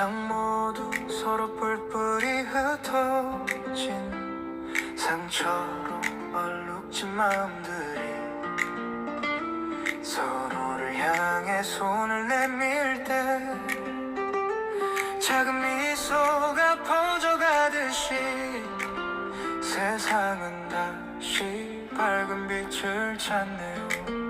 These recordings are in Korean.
세상 모두 서로 뿔뿔이 흩어진 상처로 얼룩진 마음들이 서로를 향해 손을 내밀 때 작은 미소가 퍼져가듯이 세상은 다시 밝은 빛을 찾네요.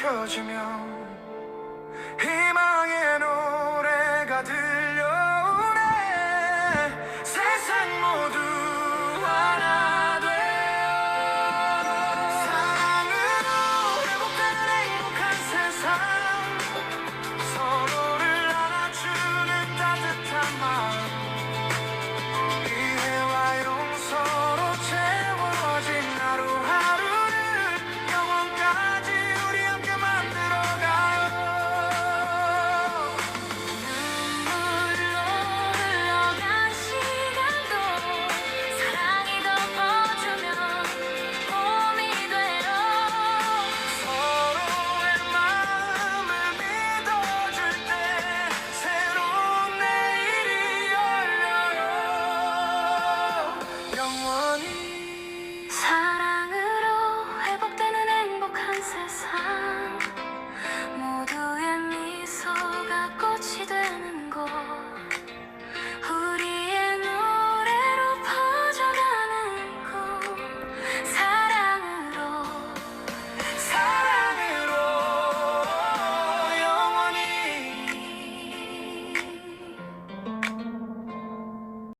켜지면 희망의 노래가 들 영원히